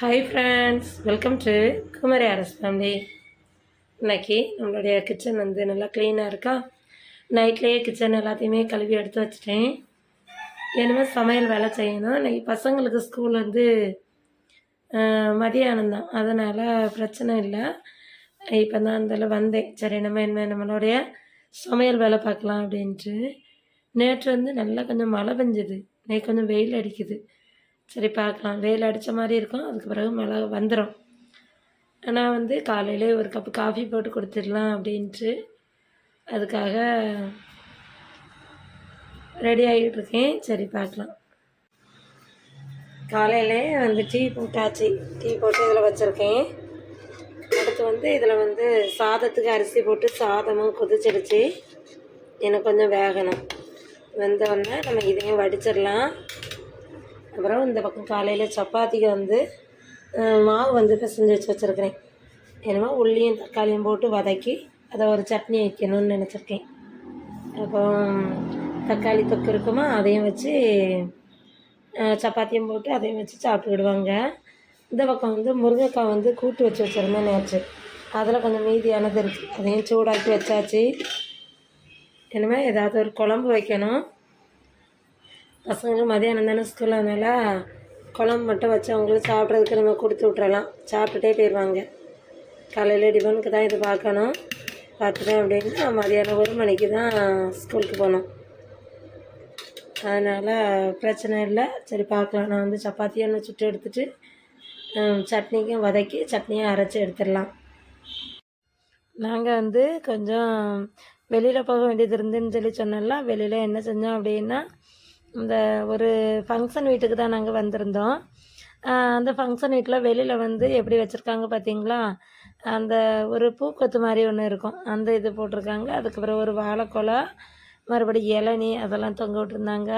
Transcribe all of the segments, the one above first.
Hi friends welcome to Kumari Aras family இன்னைக்கு நம்மளுடைய kitchen வந்து நல்லா க்ளீனாக இருக்கா? நைட்லேயே கிச்சன் எல்லாத்தையுமே கழுவி எடுத்து வச்சிட்டேன். இனிமேல் சமையல் வேலை செய்யணும். இன்றைக்கி பசங்களுக்கு ஸ்கூல் வந்து மதியானம் தான். அதனால் பிரச்சனை இல்லை. இப்போ தான் அதில் வந்தேன். சரி நம்ம என்ன நம்மளுடைய சமையல் வேலை பார்க்கலாம் அப்படின்ட்டு. நேற்று வந்து நல்லா கொஞ்சம் மழை பெஞ்சுது. இன்னைக்கு கொஞ்சம் வெயில் அடிக்குது. சரி பார்க்கலாம். வெயில் அடித்த மாதிரி இருக்கும். அதுக்கு பிறகு மழை வந்துடும் ஆனால் வந்து காலையிலே ஒரு கப்பு காஃபி போட்டு கொடுத்துடலாம் அப்படின்ட்டு அதுக்காக ரெடி ஆகிட்டு இருக்கேன். சரி பார்க்கலாம். காலையிலே வந்து டீ போட்டாச்சு. டீ போட்டு இதில் வச்சுருக்கேன். அடுத்து வந்து இதில் வந்து சாதத்துக்கு அரிசி போட்டு சாதமும் கொதிச்சிடுச்சு. எனக்கு கொஞ்சம் வேகணும். வெந்த நம்ம இதையும் வடிச்சிடலாம். அப்புறம் இந்த பக்கம் காலையில் சப்பாத்திக்கு வந்து மாவு வந்து பிசைஞ்சு வச்சு வச்சுருக்கிறேன். என்னமோ உள்ளியும் தக்காளியும் போட்டு வதக்கி அதை ஒரு சட்னி வைக்கணும்னு நினச்சிருக்கேன். அப்புறம் தக்காளி தொக்கு இருக்குமா அதையும் வச்சு சப்பாத்தியும் போட்டு அதையும் வச்சு சாப்பிட்டுக்கிடுவாங்க இந்த பக்கம் வந்து முருங்கைக்காய் வந்து கூட்டு வச்சு வச்சுருந்தேன் நேற்று அதில் கொஞ்சம் மீதியானது இருக்குது அதையும் சூடாக்கி வச்சாச்சு. இனிமேல் ஏதாவது ஒரு குழம்பு வைக்கணும். பசங்களும் மதியானம் தானே ஸ்கூல் அதனால் குழம்பு மட்டும் வச்சு அவங்களுக்கு சாப்பிட்றதுக்கு நம்ம கொடுத்து விட்றலாம் சாப்பிட்டுட்டே போயிடுவாங்க காலையில் டிஃபனுக்கு தான் இது பார்க்கணும். பார்த்துட்டேன் அப்படின்னா மதியானம் ஒரு மணிக்கு தான் ஸ்கூலுக்கு போகணும். அதனால் பிரச்சனை இல்லை. சரி பார்க்கலாம். நான் வந்து சப்பாத்தி ஒன்று சுட்டு எடுத்துட்டு சட்னிக்கும் வதக்கி சட்னியை அரைச்சி எடுத்துடலாம். நாங்கள் வந்து கொஞ்சம் வெளியில் போக வேண்டியது இருந்துன்னு சொல்லி சொன்னோம்ல வெளியில் என்ன செஞ்சோம் அப்படின்னா இந்த ஒரு ஃபங்க்ஷன் வீட்டுக்கு தான் நாங்கள் வந்திருந்தோம். அந்த ஃபங்க்ஷன் வீட்டில் வெளியில் வந்து எப்படி வச்சுருக்காங்க பார்த்தீங்களா அந்த ஒரு பூக்கொத்து மாதிரி ஒன்று இருக்கும். அந்த இது போட்டிருக்காங்க. அதுக்கப்புறம் ஒரு வாழைக்கொலை மறுபடி இளநீ அதெல்லாம் தொங்க விட்டுருந்தாங்க.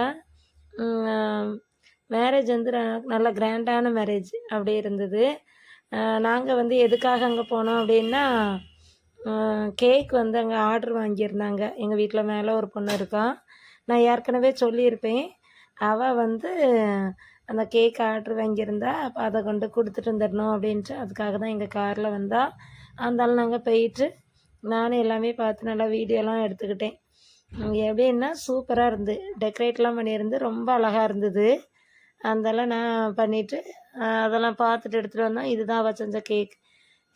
மேரேஜ் வந்து நல்லா நல்ல கிராண்டான மேரேஜ் அப்படி இருந்தது. நாங்கள் வந்து எதுக்காக அங்கே போனோம் அப்படின்னா கேக் வந்து அங்கே ஆர்டர் வாங்கியிருந்தாங்க. எங்கள் வீட்டில் மேலே ஒரு பொண்ணு இருக்கா. நான் ஏற்கனவே சொல்லியிருப்பேன். அவள் வந்து அந்த கேக் ஆர்டர் வாங்கியிருந்தா அப்போ அதை கொண்டு கொடுத்துட்டு வந்துடணும் அப்படின்ட்டு அதுக்காக தான் எங்கள் காரில் வந்தால் அதனால நாங்கள் போயிட்டு நானும் எல்லாமே பார்த்து நல்லா வீடியோலாம் எடுத்துக்கிட்டேன். எப்படின்னா சூப்பராக இருந்து டெக்கரேட்லாம் பண்ணியிருந்து ரொம்ப அழகாக இருந்தது. அதெல்லாம் நான் பண்ணிவிட்டு அதெல்லாம் பார்த்துட்டு எடுத்துகிட்டு வந்தோம் இதுதான் அவள் செஞ்ச கேக்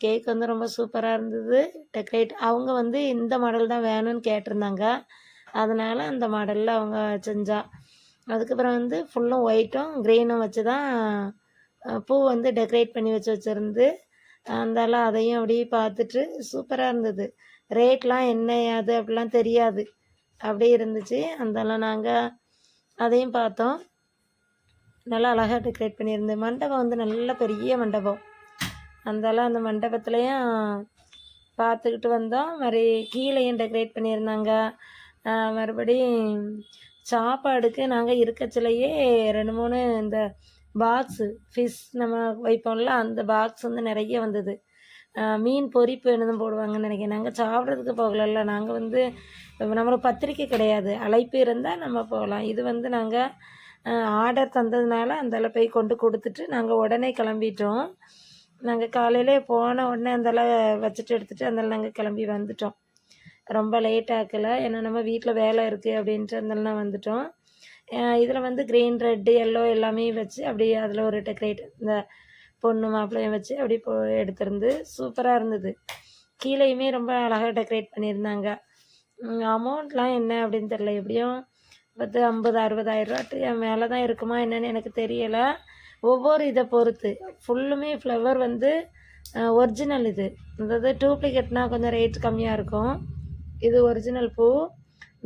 கேக் வந்து ரொம்ப சூப்பராக இருந்தது. டெக்கரேட் அவங்க வந்து இந்த மாடல் தான் வேணும்னு கேட்டிருந்தாங்க. அதனால் அந்த மாடலில் அவங்க செஞ்சா. அதுக்கப்புறம் வந்து ஃபுல்லும் ஒயிட்டும் க்ரீனும் வச்சு தான் பூ வந்து டெக்கரேட் பண்ணி வச்சு வச்சுருந்து அதனால அதையும் அப்படியே பார்த்துட்டு சூப்பராக இருந்தது. ரேட்லாம் என்ன அது அப்படிலாம் தெரியாது. அப்படியே இருந்துச்சு. அதெல்லாம் நாங்கள் அதையும் பார்த்தோம். நல்லா அழகாக டெக்கரேட் பண்ணியிருந்து. மண்டபம் வந்து நல்ல பெரிய மண்டபம். அதெல்லாம் அந்த மண்டபத்துலேயும் பார்த்துக்கிட்டு வந்தோம். மாதிரி கீழேயும் டெக்கரேட் பண்ணியிருந்தாங்க. மறுபடி சாப்பாடுக்கு நாங்கள் இருக்கச்சிலையே ரெண்டு மூணு இந்த பாக்ஸு ஃபிஷ் நம்ம வைப்போம்ல அந்த பாக்ஸ் வந்து நிறைய வந்தது. மீன் பொரிப்பு என்னதும் போடுவாங்கன்னு நினைக்கிறேன். நாங்கள் சாப்பிட்றதுக்கு போகலல்ல. நாங்கள் வந்து நம்மளுக்கு பத்திரிக்கை கிடையாது. அழைப்பு இருந்தால் நம்ம போகலாம். இது வந்து நாங்கள் ஆர்டர் தந்ததுனால அந்தால போய் கொண்டு கொடுத்துட்டு நாங்கள் உடனே கிளம்பிட்டோம். நாங்கள் காலையிலே போன உடனே அந்தால வச்சுட்டு எடுத்துகிட்டு அந்தால நாங்கள் கிளம்பி வந்துட்டோம். ரொம்ப லேட் ஆக்கலை. ஏன்னா நம்ம வீட்டில் வேலை இருக்குது அப்படின்ட்டு அதெல்லாம் வந்துட்டோம் இதில் வந்து க்ரீன் ரெட்டு எல்லோ எல்லாமே வச்சு அப்படியே அதில் ஒரு டெக்கரேட் இந்த பொண்ணு மாப்பிள்ளையும் வச்சு அப்படி போ எடுத்திருந்து சூப்பராக இருந்தது. கீழேயுமே ரொம்ப அழகாக டெக்கரேட் பண்ணியிருந்தாங்க. அமௌண்ட்லாம் என்ன அப்படின்னு தெரில எப்படியும் பத்து ஐம்பது அறுபதாயிரரூவாட்டு என் மேலே தான் இருக்குமா என்னன்னு எனக்கு தெரியலை. ஒவ்வொரு இதை பொறுத்து. ஃபுல்லுமே ஃப்ளவர் வந்து ஒரிஜினல் இது. அதாவது டூப்ளிகேட்னால் கொஞ்சம் ரேட் கம்மியாக இருக்கும். இது ஒரிஜினல் பூ.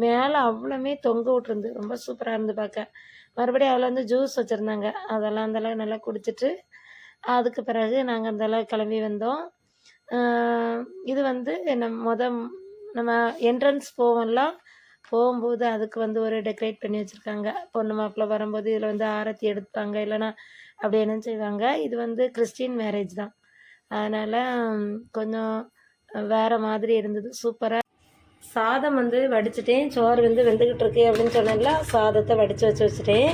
மேலே அவ்வளோமே தொங்க விட்ருந்து ரொம்ப சூப்பராக இருந்து பார்க்க. மறுபடியும் அதில் வந்து ஜூஸ் வச்சுருந்தாங்க. அதெல்லாம் அந்தளவு நல்லா குடிச்சிட்டு அதுக்கு பிறகு நாங்கள் அந்தளவு கிளம்பி வந்தோம். இது வந்து நம்ம மொத நம்ம என்ட்ரன்ஸ் போவோம்லாம் போகும்போது அதுக்கு வந்து ஒரு டெக்கரேட் பண்ணி வச்சுருக்காங்க. பொண்ணு மாப்பிள்ளை வரும்போது இதில் வந்து ஆரத்தி எடுப்பாங்க. இல்லைன்னா அப்படி என்ன செய்வாங்க? இது வந்து கிறிஸ்டின் மேரேஜ் தான். அதனால் கொஞ்சம் வேறு மாதிரி இருந்தது. சூப்பராக சாதம் வந்து வடிச்சிட்டேன். சோறு வந்து வெந்துக்கிட்டு இருக்கு அப்படின்னு சொன்னேன்ல சாதத்தை வடித்து வச்சு வச்சுட்டேன்.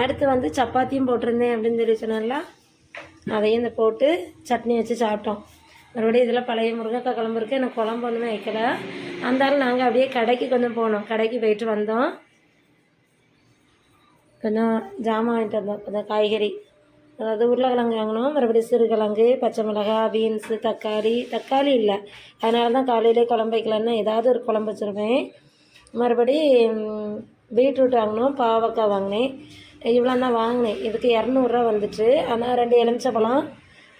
அடுத்து வந்து சப்பாத்தியும் போட்டிருந்தேன் அப்படின்னு சொல்லி சொன்னேன்ல அதையும் இந்த போட்டு சட்னி வச்சு சாப்பிட்டோம். மறுபடியும் இதில் பழைய முருங்கைக்காய் குழம்பு இருக்குது எனக்கு குழம்பு ஒன்றுமே வைக்கல. அந்தாலும் நாங்கள் அப்படியே கடைக்கு கொஞ்சம் போனோம். கடைக்கு போயிட்டு வந்தோம். கொஞ்சம் ஜாமான் வாங்கிட்டு வந்தோம். கொஞ்சம் காய்கறி. அதாவது உருளைக்கிழங்கு வாங்கினோம் மறுபடியும் சிறுகிழங்கு பச்சை மிளகா பீன்ஸு தக்காளி தக்காளி இல்லை. அதனால தான் காலையிலே குழம்பு வைக்கலன்னா ஏதாவது ஒரு குழம்பு வச்சுருவேன் மறுபடி பீட்ரூட் வாங்கினோம் பாவக்காய் வாங்கினேன். இவ்வளோ தான் வாங்கினேன். இதுக்கு இரநூறுவா வந்துச்சு. ஆனால் ரெண்டு எலுமிச்சப்பழம்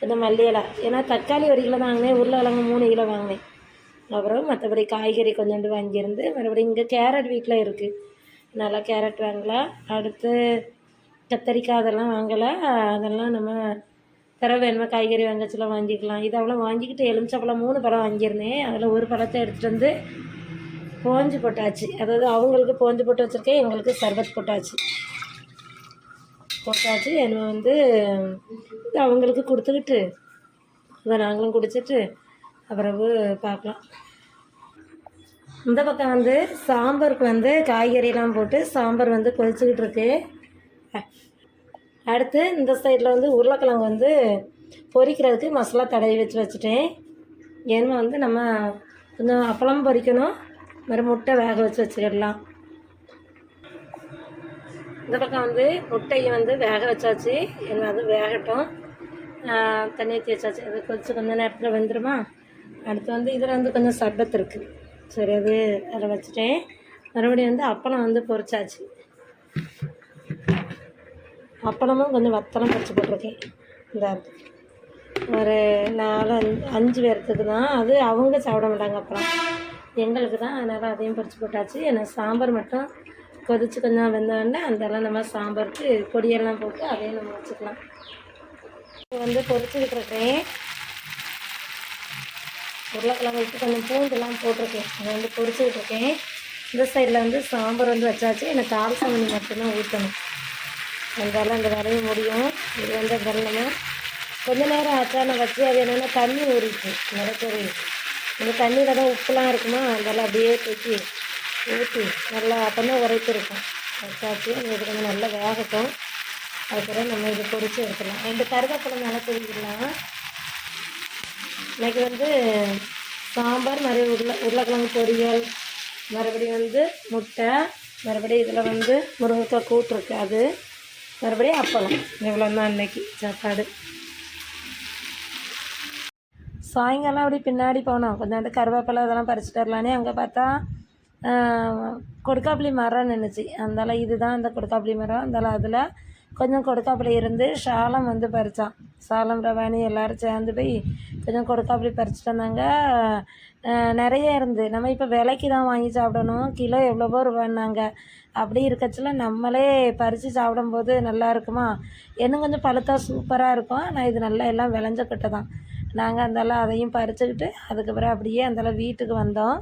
இந்த மல்லி இலை ஏன்னா தக்காளி ஒரு கிலோ வாங்கினேன் உருளைக்கிழங்கு மூணு கிலோ வாங்கினேன். அப்புறம் மற்றபடி காய்கறி கொஞ்சோண்டு வாங்கியிருந்து மறுபடியும் இங்கே கேரட் வீட்டில் இருக்குது நல்லா கேரட் வாங்கலாம். அடுத்து கத்தரிக்காய் அதெல்லாம் வாங்கலை. அதெல்லாம் நம்ம தர வேணுமா? காய்கறி வெங்காயச்செல்லாம் வாங்கிக்கலாம். இது அவ்வளோ வாங்கிக்கிட்டு எலுமிச்சப்பழம் மூணு பழம் வாங்கியிருந்தேன். அதில் ஒரு பழத்தை எடுத்துகிட்டு வந்து போஞ்சு போட்டாச்சு. அதாவது அவங்களுக்கு போஞ்சு போட்டு வச்சுருக்கேன் எங்களுக்கு சர்பத் போட்டாச்சு. போட்டாச்சு. என்ன வந்து அவங்களுக்கு கொடுத்துக்கிட்டு அதை நாங்களும் குடிச்சிட்டு அப்புறவு பார்க்கலாம். இந்த பக்கம் வந்து சாம்பாருக்கு வந்து காய்கறியெல்லாம் போட்டு சாம்பார் வந்து கொதிச்சுக்கிட்டு இருக்கு. அடுத்து இந்த சைடில் வந்து உருளைக்கிழங்கு வந்து பொரிக்கிறதுக்கு மசாலா தடவி வச்சு வச்சுட்டேன். ஏன்னா வந்து நம்ம கொஞ்சம் அப்பளம் பொரிக்கணும். மாதிரி முட்டை வேக வச்சு வச்சுக்கிடலாம் இந்த பக்கம் வந்து முட்டையை வந்து வேக வச்சாச்சு. என்ன அது வேகட்டும். தண்ணி ஊற்றி வச்சாச்சு. அது கொஞ்சம் கொஞ்சம் நேரத்தில் வந்துடுமா அடுத்து வந்து இதில் வந்து கொஞ்சம் சர்பத் இருக்குது சரி அது அதை வச்சுட்டேன். மறுபடியும் வந்து அப்பளம் வந்து பொரிச்சாச்சு. அப்பளமும் கொஞ்சம் வத்தலும் பொரிச்சு போட்டிருக்கேன். இந்த ஒரு நாலு அஞ்சு அஞ்சு பேர்த்துக்கு தான் அது அவங்க சாப்பிட மாட்டாங்க அப்புறம் எங்களுக்கு தான் அதனால் அதையும் பொரிச்சு போட்டாச்சு. ஏன்னா சாம்பார் மட்டும் கொதிச்சு கொஞ்சம் வெந்தோடனே அதெல்லாம் நம்ம சாம்பாருக்கு பொடியெல்லாம் போட்டு அதையும் நம்ம வச்சுக்கலாம். இப்போ வந்து பொறிச்சுக்கிட்டு இருக்கேன் உருளைக்கிழங்கு விட்டு கொஞ்சம் பூண்டுலாம் போட்டிருக்கேன். அதை வந்து பொறிச்சுக்கிட்டு இருக்கேன் இந்த சைடில் வந்து சாம்பார் வந்து வச்சாச்சு. எனக்கு தால் சாமணி மட்டும்தான் ஊற்றணும். அதனால அந்த வேலையும் முடியும். இது வந்து பண்ணணும் கொஞ்ச நேரம் ஆச்சா? வச்சு அது என்னென்னா தண்ணி ஊறிச்சு நிறைய இந்த தண்ணியில் தான் உப்புலாம் இருக்குமா? அதெல்லாம் அப்படியே தூக்கி ஊற்றி நல்லா அப்போ தான் உரைத்திருக்கும். வச்சாச்சு. இது கொஞ்சம் நல்லா வேகட்டும். அதுக்கப்புறம் நம்ம இது பொறிச்சு எடுத்துடலாம். ரெண்டு கருவேப்பிலை நல்லா தூக்கிடலாம் இன்றைக்கி வந்து சாம்பார் மறுபடியும் உருளை உருளைக்கிழங்கு பொரியல் மறுபடியும் வந்து முட்டை மறுபடியும் இதில் வந்து முருங்கைக்காய் கூட்டு அது மறுபடியும் அப்பளம். இவ்வளோ தான் இன்னைக்கு சாப்பாடு. சாயங்காலம் அப்படி பின்னாடி போனோம். கொஞ்சம் அந்த கருவேப்பிலை அதெல்லாம் பறிச்சுட்டு வரலானே அங்கே பார்த்தா கொடுக்காப்புளி மரம் நின்றுச்சு அந்தால இதுதான் அந்த கொடுக்காப்புளி மரம். அந்தால அதில் கொஞ்சம் கொடுக்காப்புல இருந்து சாலம் வந்து பறித்தான் சாலம் ரவாணி எல்லோரும் சேர்ந்து போய் கொஞ்சம் கொடுக்காப்புளி பறிச்சுட்டு வந்தாங்க. நிறைய இருந்து. நம்ம இப்போ விலைக்கு தான் வாங்கி சாப்பிடணும். கிலோ எவ்வளவோ ரூபான்னாங்க. அப்படி இருக்கச்சில நம்மளே பறித்து சாப்பிடும்போது நல்லா இருக்குமா? இன்னும் கொஞ்சம் பழுத்தா சூப்பராக இருக்கும். ஆனால் இது நல்லா எல்லாம் விளைஞ்சக்கிட்ட தான் நாங்கள் அந்தளவு அதையும் பறிச்சுக்கிட்டு அதுக்கப்புறம் அப்படியே அந்தளவு வீட்டுக்கு வந்தோம்.